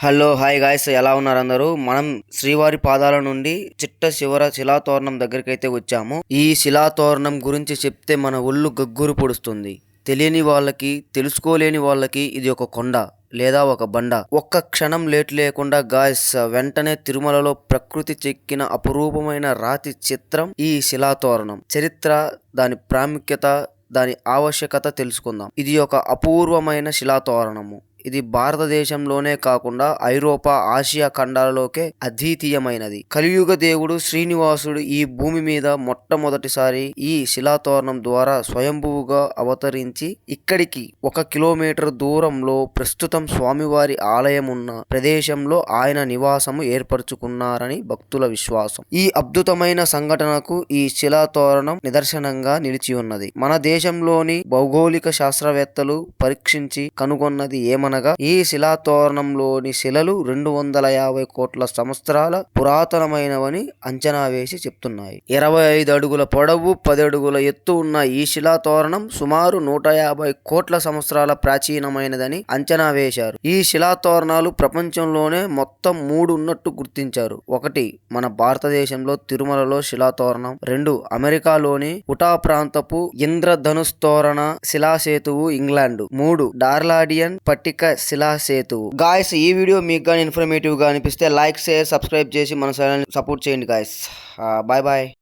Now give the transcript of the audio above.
Hello hi guys ఎలా ఉన్నారు అందరూ? మనం శ్రీవారి పాదాల నుండి చిట్ట శివర శిలాతోరణం దగ్గరికి అయితే వచ్చాము. ఈ శిలాతోరణం గురించి చెప్తే మన ఒళ్ళు గగ్గురు పొడుస్తుంది. తెలియని వాళ్ళకి తెలుసుకోలేని వాళ్ళకి ఇది ఒక కొండ లేదా ఒక బండ. ఒక్క క్షణం లేట్ లేకుండా గాయస్ వెంటనే తిరుమలలో ప్రకృతి చెక్కిన అపురూపమైన రాతి చిత్రం ఈ శిలాతోరణం. చరిత్ర దాని ప్రాముఖ్యత దాని ఆవశ్యకత తెలుసుకుందాం. ఇది ఒక అపూర్వమైన శిలాతోరణము. ఇది భారతదేశంలోనే కాకుండా ఐరోపా ఆసియా ఖండాలలోకే అద్వితీయమైనది. కలియుగ దేవుడు శ్రీనివాసుడు ఈ భూమి మీద మొట్టమొదటిసారి ఈ శిలాతోరణం ద్వారా స్వయంభువుగా అవతరించి ఇక్కడికి ఒక కిలోమీటర్ దూరంలో ప్రస్తుతం స్వామివారి ఆలయం ఉన్న ప్రదేశంలో ఆయన నివాసము ఏర్పరచుకున్నారని భక్తుల విశ్వాసం. ఈ అద్భుతమైన సంఘటనకు ఈ శిలాతోరణం నిదర్శనంగా నిలిచి ఉన్నది మన దేశంలోని భౌగోళిక శాస్త్రవేత్తలు పరీక్షించి కనుగొన్నది ఏమనగా ఈ శిలాతోరణంలోని శిలలు రెండు వందల యాభై కోట్ల సంవత్సరాల పురాతనమైనవని అంచనా వేసి చెప్తున్నాయి. ఇరవై ఐదు అడుగుల పొడవు పది అడుగుల ఎత్తు ఉన్న ఈ శిలాతోరణం సుమారు నూట యాభై కోట్ల సంవత్సరాల ప్రాచీనమైనదని అంచనా వేశారు. ఈ శిలాతోరణాలు ప్రపంచంలోనే మొత్తం మూడు ఉన్నట్టు గుర్తించారు. ఒకటి మన భారతదేశంలో తిరుమలలో శిలాతోరణం. రెండు అమెరికాలోని ఉటా ప్రాంతపు ఇంద్రధనుస్తోరణ శిలాసేతువు ఇంగ్లాండ్. మూడు డార్లాడియన్ పట్టిక శిలాసేతువు గాయస్ ఈ వీడియో మీకు కానీ ఇన్ఫర్మేటివ్గా అనిపిస్తే లైక్ షేర్ సబ్స్క్రైబ్ చేసి మన ఛానల్ సపోర్ట్ చేయండి గాయస్ బాయ్ బాయ్